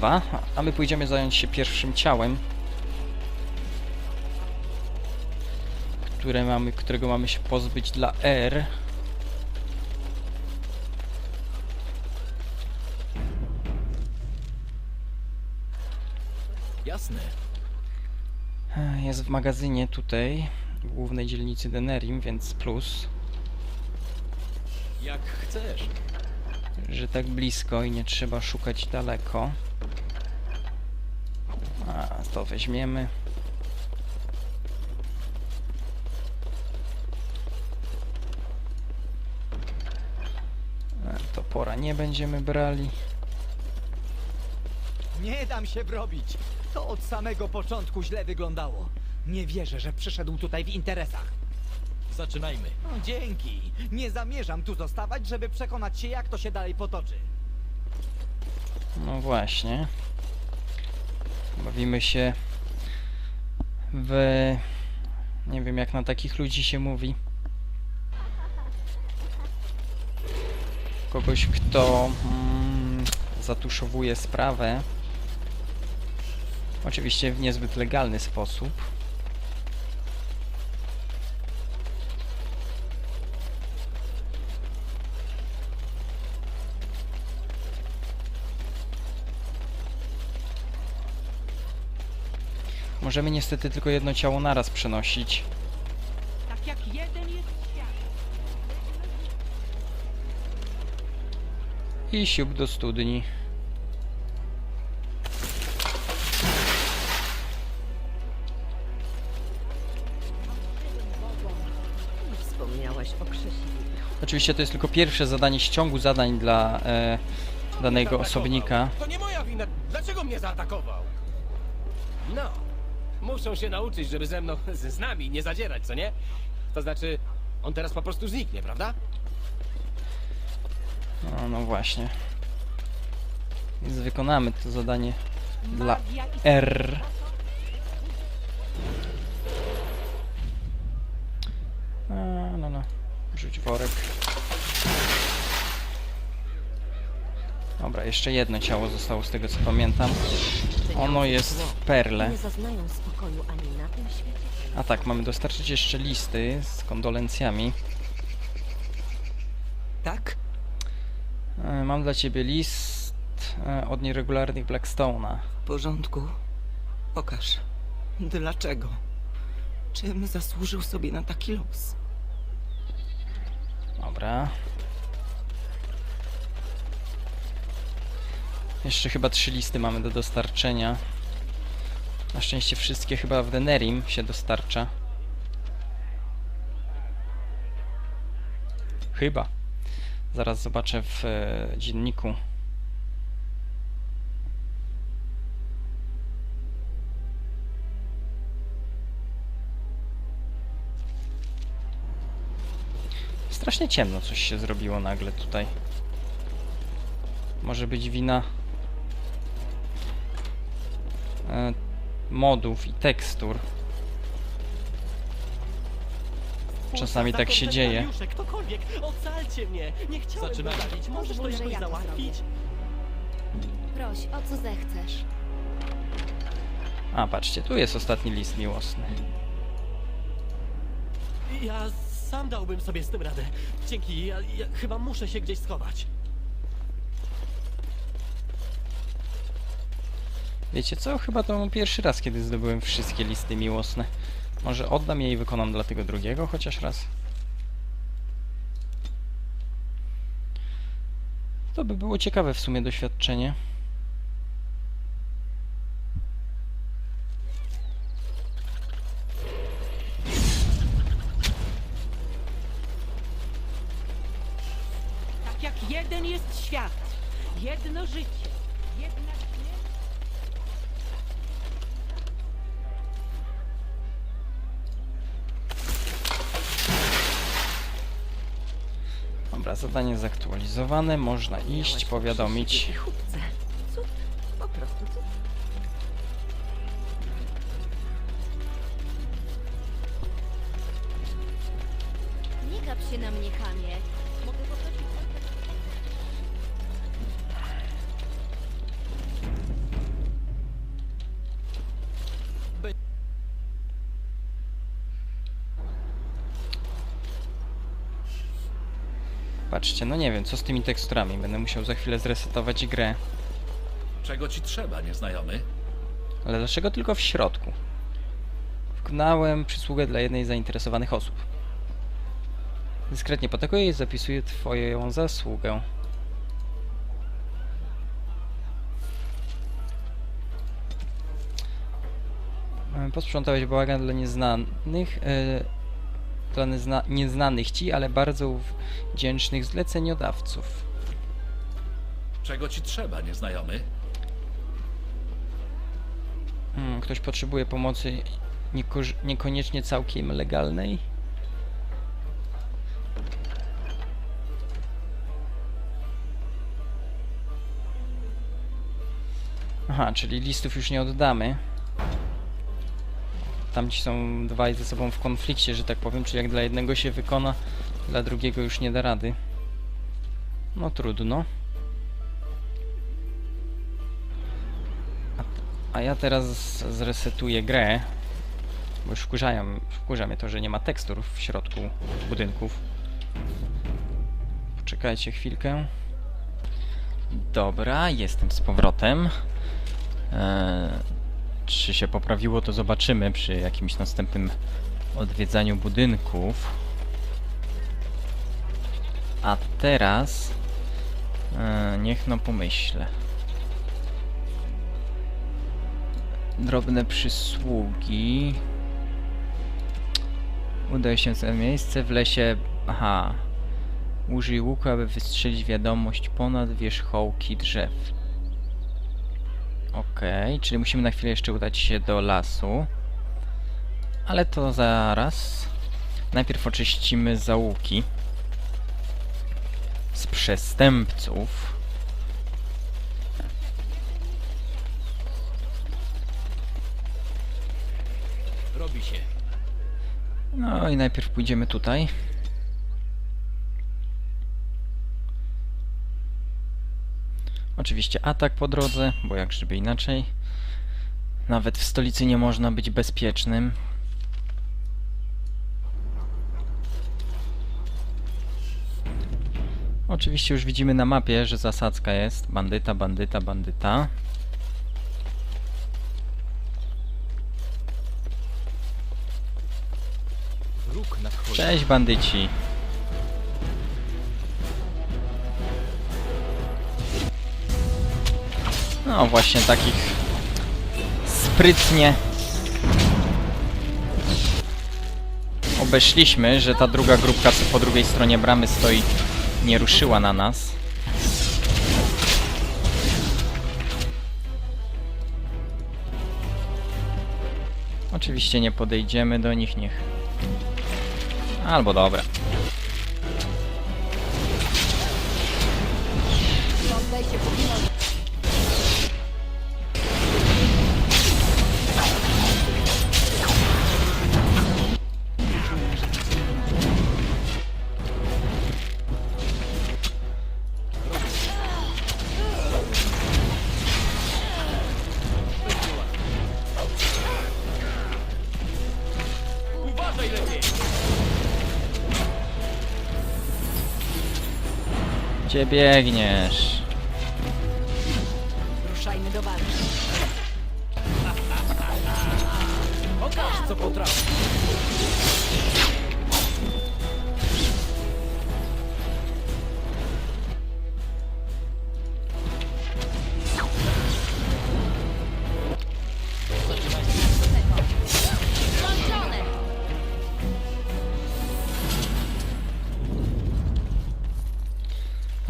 dwa, a my pójdziemy zająć się pierwszym ciałem. Które mamy, którego mamy się pozbyć dla R. Jasne. Jest w magazynie tutaj, w głównej dzielnicy Denerim, więc plus, Jak chcesz. że tak blisko i nie trzeba szukać daleko. A, to weźmiemy. E, Topora nie będziemy brali. Nie dam się wrobić. To od samego początku źle wyglądało. Nie wierzę, że przyszedł tutaj w interesach. Zaczynajmy. No, dzięki. Nie zamierzam tu zostawać, żeby przekonać się, jak to się dalej potoczy. No właśnie. Bawimy się w... Nie wiem jak na takich ludzi się mówi. Kogoś, kto mm, zatuszowuje sprawę. Oczywiście w niezbyt legalny sposób. Możemy niestety tylko jedno ciało naraz przenosić. Tak jak jeden jest świat. I siup do studni. Wspomniałaś o Krzesiwie. Oczywiście to jest tylko pierwsze zadanie z ciągu zadań dla e, danego osobnika. To nie moja wina. Dlaczego mnie zaatakował? No, muszą się nauczyć, żeby ze mną, z, z nami nie zadzierać, co nie? To znaczy, on teraz po prostu zniknie, prawda? No, no właśnie. Więc wykonamy to zadanie dla R. A, no, no. Rzuć worek. Dobra, jeszcze jedno ciało zostało z tego co pamiętam. Ono jest w perle. A tak, mamy dostarczyć jeszcze listy z kondolencjami. Tak? E, Mam dla ciebie list e, od nieregularnych Blackstone'a. W porządku. Pokaż. Dlaczego? Czym zasłużył sobie na taki los? Dobra. Jeszcze chyba trzy listy mamy do dostarczenia. Na szczęście wszystkie chyba w Denerim się dostarcza. Chyba. Zaraz zobaczę w e, dzienniku. Strasznie ciemno coś się zrobiło nagle tutaj. Może być wina modów i tekstur. Czasami tak się dzieje. Ktokolwiek, ocalcie mnie! Nie chciałem Zaczynamy. go zabić. Możesz to Pozwól, że jakoś ja to załatwić? Proś, o co zechcesz. A, patrzcie, tu jest ostatni list miłosny. Ja sam dałbym sobie z tym radę. Dzięki, ja, ja chyba muszę się gdzieś schować. Wiecie co? Chyba to pierwszy raz, kiedy zdobyłem wszystkie listy miłosne. Może oddam je i wykonam dla tego drugiego chociaż raz. To by było ciekawe w sumie doświadczenie. Można iść, powiadomić. No nie wiem, co z tymi teksturami. Będę musiał za chwilę zresetować grę. Czego ci trzeba, nieznajomy? Ale dlaczego tylko w środku? Wknąłem przysługę dla jednej z zainteresowanych osób. Dyskretnie potakuję i zapisuję twoją zasługę. Posprzątałeś bałagan dla nieznanych, e, dla niezna, nieznanych ci, ale bardzo wdzięcznych zleceniodawców. Czego ci trzeba, nieznajomy? Hmm, ktoś potrzebuje pomocy niekoniecznie całkiem legalnej? Aha, czyli listów już nie oddamy. Tamci są dwaj ze sobą w konflikcie, że tak powiem, czyli jak dla jednego się wykona, dla drugiego już nie da rady. No trudno. A ja teraz zresetuję grę, bo już wkurzają, wkurza mnie to, że nie ma tekstur w środku budynków. Poczekajcie chwilkę. Dobra, jestem z powrotem. Eee, czy się poprawiło, to zobaczymy przy jakimś następnym odwiedzaniu budynków. A teraz... E, niech no pomyślę. drobne przysługi. Udaj się w miejsce w lesie. Aha. Użyj łuku, aby wystrzelić wiadomość ponad wierzchołki drzew. Okej, czyli musimy na chwilę jeszcze udać się do lasu. Ale to zaraz. Najpierw oczyścimy załuki z przestępców. Robi się. No i najpierw pójdziemy tutaj. Oczywiście atak po drodze, bo jak żeby inaczej. Nawet w stolicy nie można być bezpiecznym. Oczywiście już widzimy na mapie, że zasadzka jest. Bandyta, bandyta, bandyta. Cześć bandyci. No właśnie takich sprytnie obeszliśmy, że ta druga grupka co po drugiej stronie bramy stoi nie ruszyła na nas. Oczywiście nie podejdziemy do nich, niech Albo dobra. Gdzie biegniesz?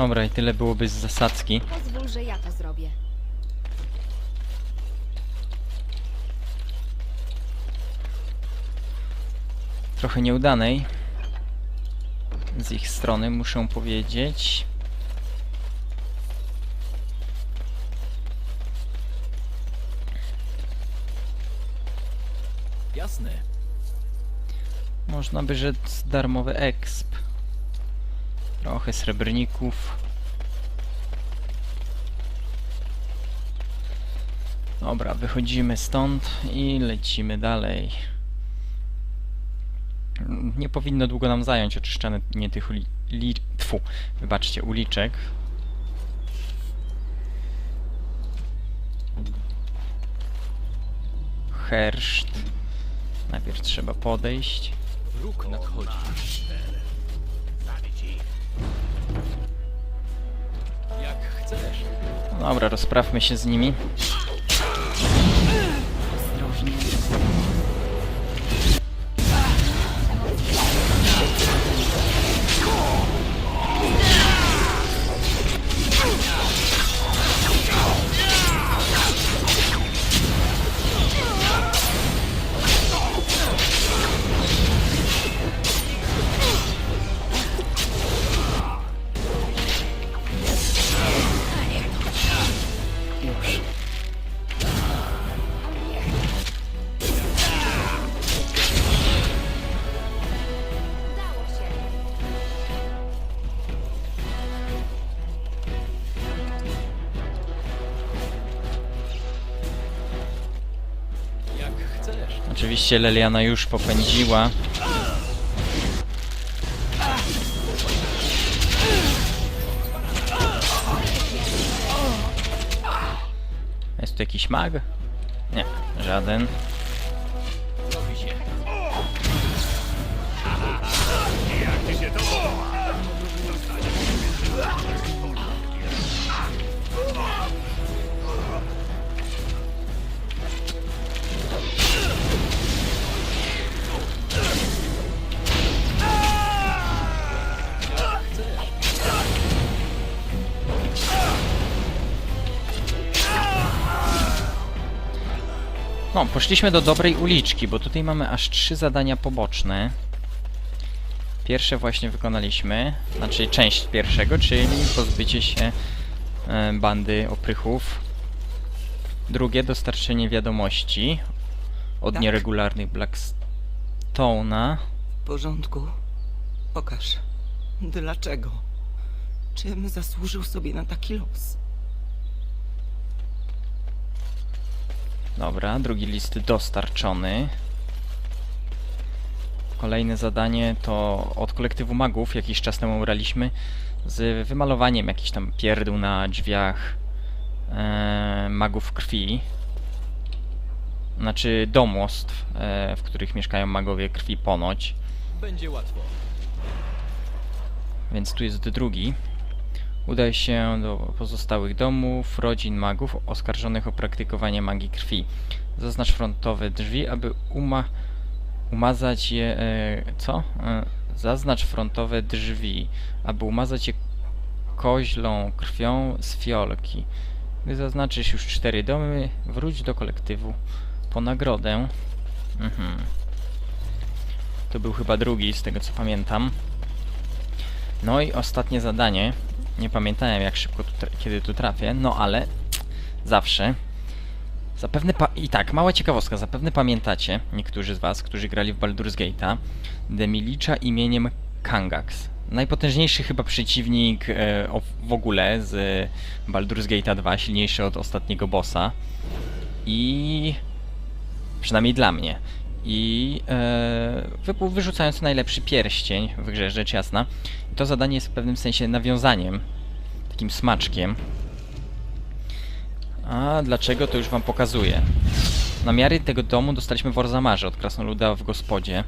Dobra, i tyle byłoby z zasadzki. Pozwól, że ja to zrobię. Trochę nieudanej. Z ich strony, muszę powiedzieć. Jasne. Można by rzec darmowy exp. Trochę srebrników. Dobra, wychodzimy stąd i lecimy dalej. Nie powinno długo nam zająć oczyszczanie tych uli li, tfu, wybaczcie, uliczek. Herszt. Najpierw trzeba podejść. Wróg nadchodzi. Dobra, rozprawmy się z nimi. Udało Oczywiście Leliana już popędziła. Jest tu jakiś mag? Nie, żaden. No, poszliśmy do dobrej uliczki, bo tutaj mamy aż trzy zadania poboczne. Pierwsze właśnie wykonaliśmy, znaczy część pierwszego, czyli pozbycie się e, bandy oprychów. Drugie, dostarczenie wiadomości od Tak. nieregularnych Blackstone'a. W porządku. Pokaż. Dlaczego? Czym zasłużył sobie na taki los? Dobra, drugi list dostarczony. Kolejne zadanie to od kolektywu magów, jakiś czas temu braliśmy, z wymalowaniem jakichś tam pierdół na drzwiach e, magów krwi. Znaczy domostw, e, w których mieszkają magowie krwi ponoć. Będzie łatwo. Więc tu jest drugi. Udaj się do pozostałych domów, rodzin magów oskarżonych o praktykowanie magii krwi. Zaznacz frontowe drzwi, aby uma umazać je... E, co? E, zaznacz frontowe drzwi, aby umazać je koźlą krwią z fiolki. Gdy zaznaczysz już cztery domy, wróć do kolektywu po nagrodę. Mhm. To był chyba drugi, z tego co pamiętam. No i ostatnie zadanie. Nie pamiętałem jak szybko tu kiedy tu trafię, no ale zawsze. Zapewne i tak, mała ciekawostka, zapewne pamiętacie, niektórzy z was, którzy grali w Baldur's Gate'a, Demilicza imieniem Kangax. Najpotężniejszy chyba przeciwnik e, w ogóle z e, Baldur's Gate'a 2, silniejszy od ostatniego bossa. I przynajmniej dla mnie. I e, wy, wyrzucając najlepszy pierścień w grze, rzecz jasna. I to zadanie jest w pewnym sensie nawiązaniem, takim smaczkiem. A dlaczego, to już wam pokazuję. Namiary tego domu dostaliśmy w Orzamarze od krasnoluda w gospodzie.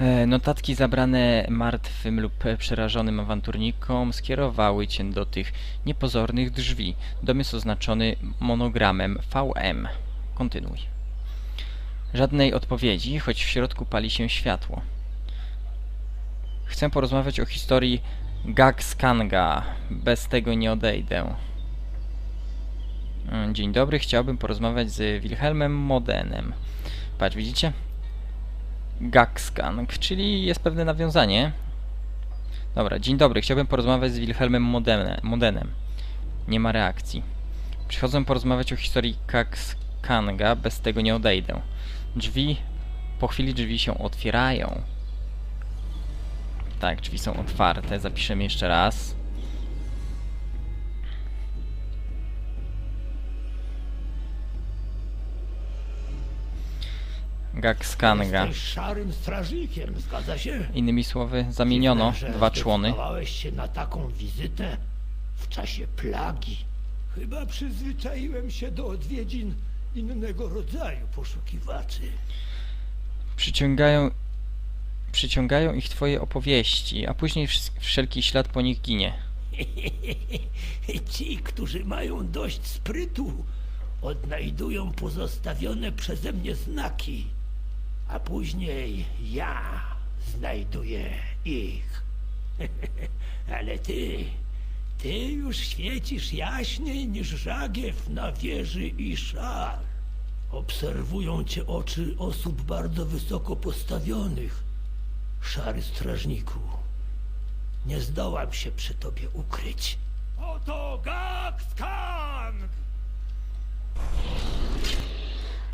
E, Notatki zabrane martwym lub przerażonym awanturnikom skierowały cię do tych niepozornych drzwi. Dom jest oznaczony monogramem VM. Kontynuuj. Żadnej odpowiedzi, choć w środku pali się światło. Chcę porozmawiać o historii Gagskanga. Bez tego nie odejdę. Mm, Dzień dobry, chciałbym porozmawiać z Wilhelmem Modenem. Patrz, widzicie? Gagskang, czyli jest pewne nawiązanie. Dobra, dzień dobry, chciałbym porozmawiać z Wilhelmem Modene, Modenem. Nie ma reakcji. Przychodzę porozmawiać o historii Gagskanga, bez tego nie odejdę. Drzwi, po chwili drzwi się otwierają. Tak, drzwi są otwarte, zapiszemy jeszcze raz. Jesteś szarym strażnikiem, zgadza się? Innymi słowy, zamieniono Dziwne, dwa człony. zdecydowałeś się na taką wizytę w czasie plagi. Chyba przyzwyczaiłem się do odwiedzin innego rodzaju poszukiwaczy. Przyciągają, przyciągają ich twoje opowieści, a później wsz- wszelki ślad po nich ginie. Ci, którzy mają dość sprytu, odnajdują pozostawione przeze mnie znaki, a później ja znajduję ich. Ale ty, ty już świecisz jaśniej niż żagiew na wieży Iszar. Obserwują cię oczy osób bardzo wysoko postawionych, szary strażniku. Nie zdołam się przy tobie ukryć. Oto Gaxkang!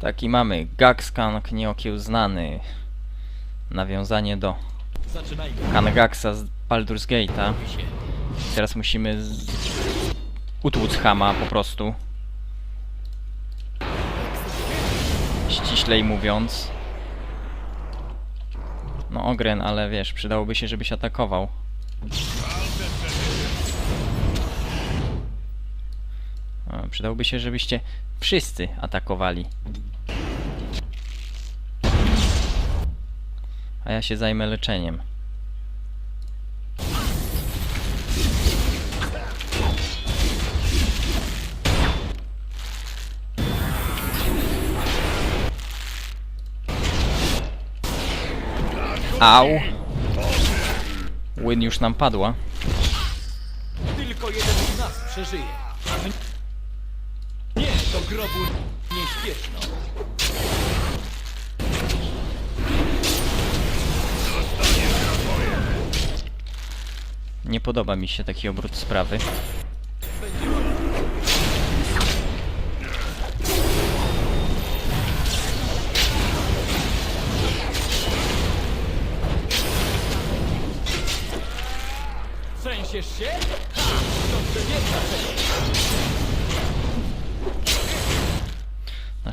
Taki mamy Gaxkang nieokiełznany. Nawiązanie do Zaczynajmy. Kangaxa z Baldur's Gate'a. Teraz musimy z... utłuc Hama po prostu. Ściślej mówiąc. No Ogren, ale wiesz, przydałoby się, żebyś atakował. A, Przydałoby się, żebyście wszyscy atakowali. A ja się zajmę leczeniem. Au! Win już nam padła. Tylko jeden z nas przeżyje. Nie, do grobu nie śpieszno. Nie podoba mi się taki obrót sprawy.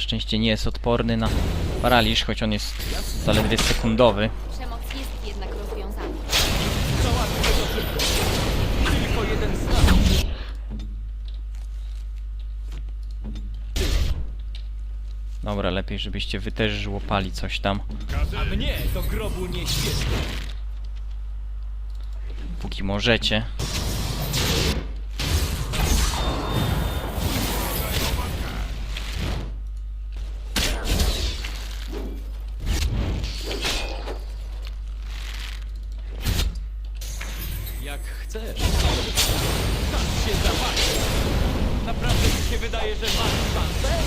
Szczęście nie jest odporny na paraliż, choć on jest zaledwie sekundowy. Przemoc jest jednak rozwiązaniem. Załatwmy to szybko. Tylko jeden z nas. Dobra, lepiej żebyście wy też żłopali coś tam, A mnie do grobu nie póki możecie. Jak chcesz. Tak się zawali. Naprawdę mi się wydaje, że masz szansę?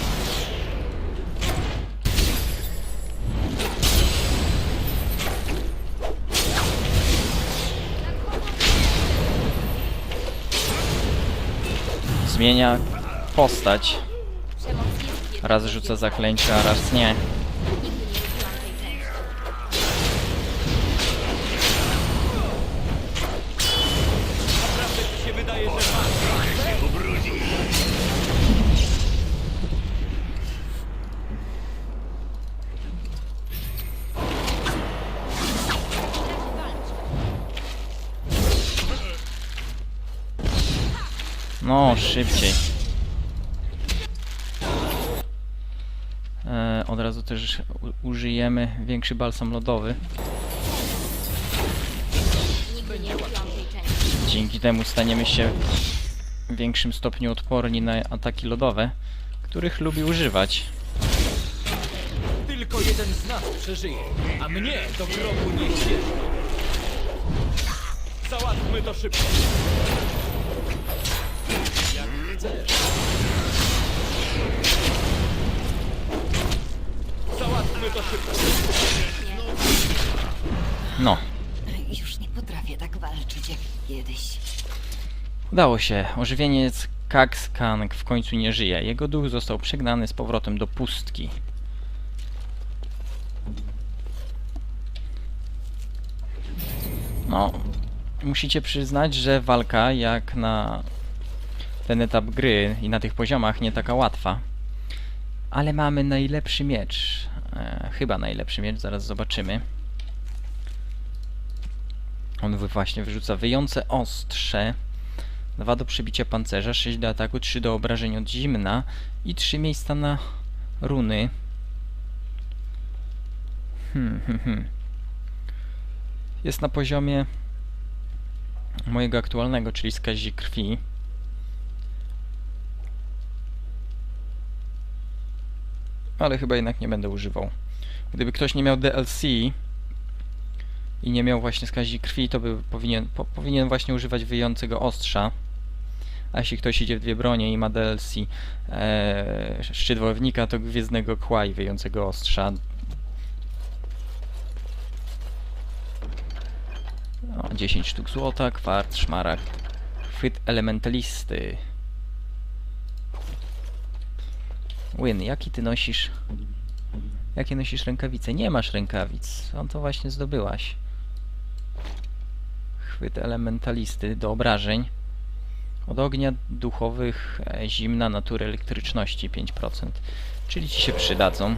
Zmienia postać. Raz rzuca zaklęcie, a raz nie. No, szybciej. E, od razu też użyjemy większy balsam lodowy. Dzięki temu staniemy się w większym stopniu odporni na ataki lodowe, których lubi używać. Tylko jeden z nas przeżyje, a mnie do grobu nie śpieszno. Załatwmy to szybko. No, Już nie potrafię tak walczyć jak kiedyś. udało się. Ożywieniec Kax Kang w końcu nie żyje. Jego duch został przegnany z powrotem do pustki. No, musicie przyznać, że walka jak na ten etap gry i na tych poziomach nie taka łatwa. Ale mamy najlepszy miecz. E, chyba najlepszy miecz, zaraz zobaczymy. On właśnie wyrzuca wyjące ostrze. 2 do przebicia pancerza, 6 do ataku, 3 do obrażeń od zimna i 3 miejsca na runy. Hmm, hmm, hmm. Jest na poziomie mojego aktualnego, czyli skazi krwi. Ale chyba jednak nie będę używał. Gdyby ktoś nie miał DLC i nie miał właśnie skazi krwi, to by powinien, po, powinien właśnie używać wyjącego ostrza. A jeśli ktoś idzie w dwie bronie i ma DLC e, szczyt wojownika, to gwiezdnego kła i wyjącego ostrza. O, 10 sztuk złota, kwart, szmaragd. Chwyt elementalisty. Win, jaki ty nosisz? Jakie nosisz rękawice? Nie masz rękawic. On to właśnie zdobyłaś. Chwyt elementalisty do obrażeń. Od ognia duchowych, e, zimna, natury, elektryczności 5%. Czyli ci się przydadzą.